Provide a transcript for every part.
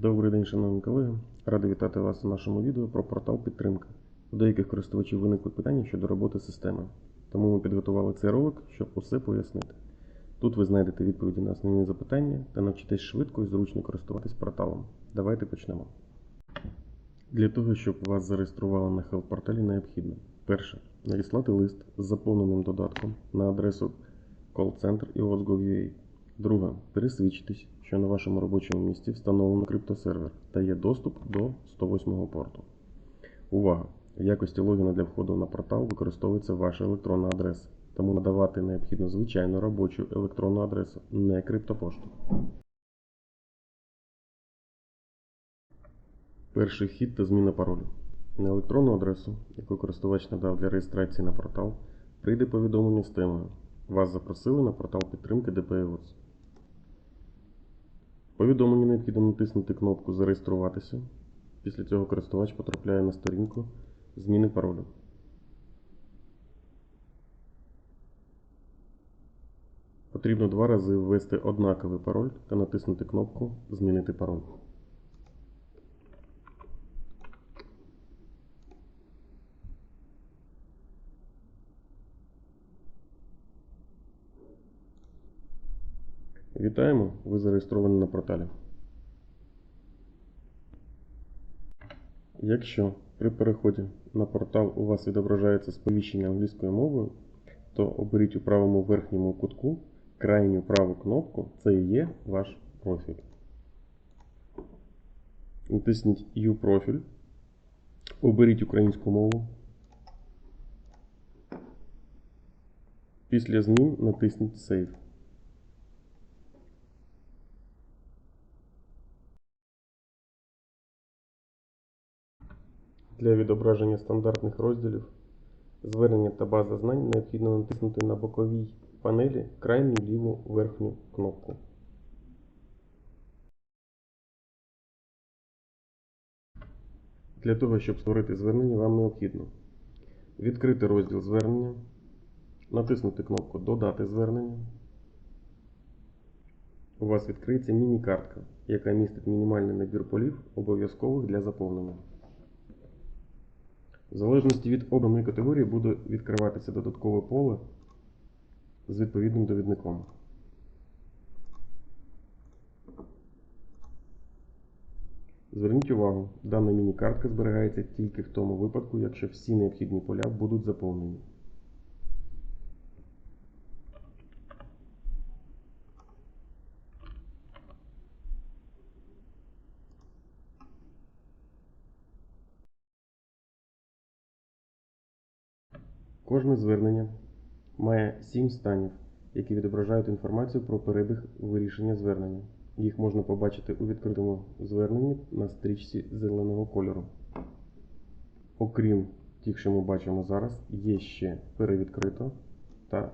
Добрий день, шановні колеги. Радий вітати вас у нашому відео про портал підтримка. У деяких користувачів виникли питання щодо роботи системи. Тому ми підготували цей ролик, щоб усе пояснити. Тут ви знайдете відповіді на основні запитання та навчитесь швидко і зручно користуватись порталом. Давайте почнемо. Для того, щоб вас зареєстрували на Help-порталі, необхідно перше. Надіслати лист з заповненим додатком на адресу callcenter Друге. Пересвідчитись, що на вашому робочому місці встановлено криптосервер та є доступ до 108 порту. Увага! В якості логіна для входу на портал використовується ваша електронна адреса, тому надавати необхідно звичайну робочу електронну адресу, не криптопошту. Перший вхід та зміна паролю. На електронну адресу, яку користувач надав для реєстрації на портал, прийде повідомлення з темою Вас запросили на портал підтримки DPIOS. В повідомленні необхідно натиснути кнопку Зареєструватися. Після цього користувач потрапляє на сторінку зміни паролю. Потрібно два рази ввести однаковий пароль та натиснути кнопку Змінити пароль. Вітаємо! Ви зареєстровані на порталі. Якщо при переході на портал у вас відображається сповіщення англійською мовою, то оберіть у правому верхньому кутку крайню праву кнопку Це і є ваш профіль. Натисніть U профіль. Оберіть українську мову. Після змін натисніть Save. Для відображення стандартних розділів звернення та база знань необхідно натиснути на боковій панелі крайню ліву верхню кнопку. Для того, щоб створити звернення, вам необхідно відкрити розділ звернення, натиснути кнопку Додати звернення. У вас відкриється міні-картка, яка містить мінімальний набір полів, обов'язкових для заповнення. В залежності від обраної категорії буде відкриватися додаткове поле з відповідним довідником. Зверніть увагу, дана міні-картка зберігається тільки в тому випадку, якщо всі необхідні поля будуть заповнені. Кожне звернення має сім станів, які відображають інформацію про перебіг вирішення звернення. Їх можна побачити у відкритому зверненні на стрічці зеленого кольору. Окрім тих, що ми бачимо зараз, є ще перевідкрито та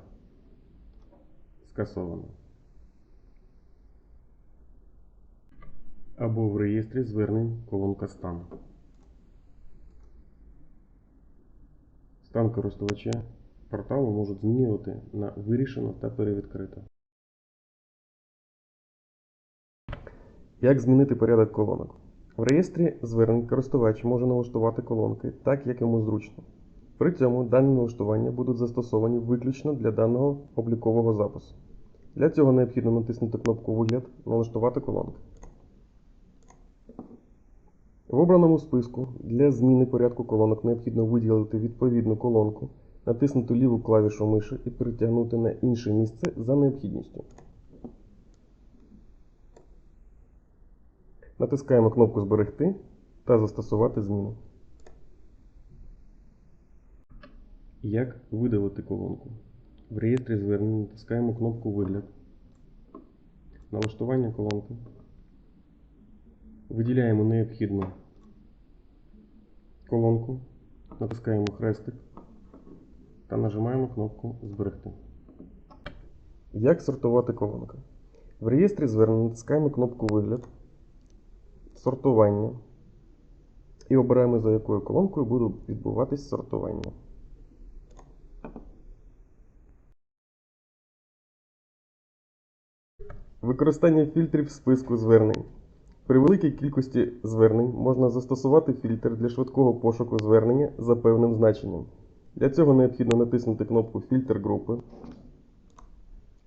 скасовано. Або в реєстрі звернень колонка стан. Стан користувача порталу можуть змінювати на вирішено та перевідкрито. Як змінити порядок колонок? В реєстрі звернень користувач може налаштувати колонки так, як йому зручно. При цьому дані налаштування будуть застосовані виключно для даного облікового запису. Для цього необхідно натиснути кнопку Вигляд Налаштувати колонки. В обраному списку для зміни порядку колонок необхідно виділити відповідну колонку, натиснути ліву клавішу миші і перетягнути на інше місце за необхідністю. Натискаємо кнопку Зберегти та застосувати зміну. Як видалити колонку? В реєстрі звернень натискаємо кнопку Вигляд, налаштування колонки. Виділяємо необхідну колонку, натискаємо хрестик та нажимаємо кнопку Зберегти. Як сортувати колонки? В реєстрі звернень натискаємо кнопку Вигляд, сортування і обираємо, за якою колонкою буде відбуватись сортування. Використання фільтрів в списку звернень. При великій кількості звернень можна застосувати фільтр для швидкого пошуку звернення за певним значенням. Для цього необхідно натиснути кнопку Фільтр групи,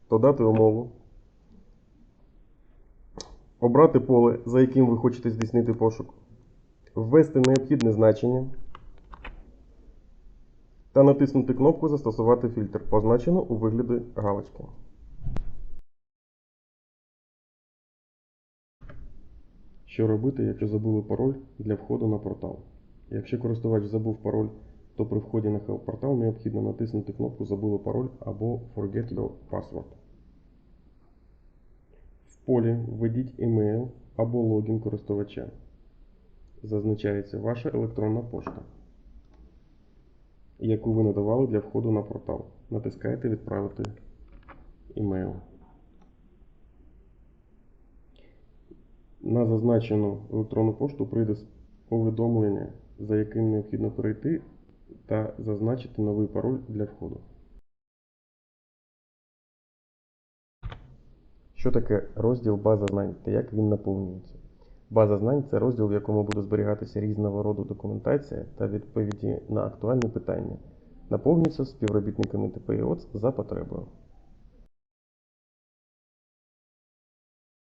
додати умову, обрати поле, за яким ви хочете здійснити пошук, ввести необхідне значення та натиснути кнопку Застосувати фільтр, позначену у вигляді галочки. Що робити, якщо забули пароль для входу на портал? Якщо користувач забув пароль, то при вході на портал необхідно натиснути кнопку Забули пароль або Forget your password. В полі введіть email або логін користувача. Зазначається ваша електронна пошта, яку ви надавали для входу на портал. Натискаєте Відправити email. На зазначену електронну пошту прийде повідомлення, за яким необхідно перейти та зазначити новий пароль для входу. Що таке розділ база знань та як він наповнюється? База знань це розділ, в якому буде зберігатися різного роду документація та відповіді на актуальні питання. Наповнюється співробітниками ТПІОЦ за потребою.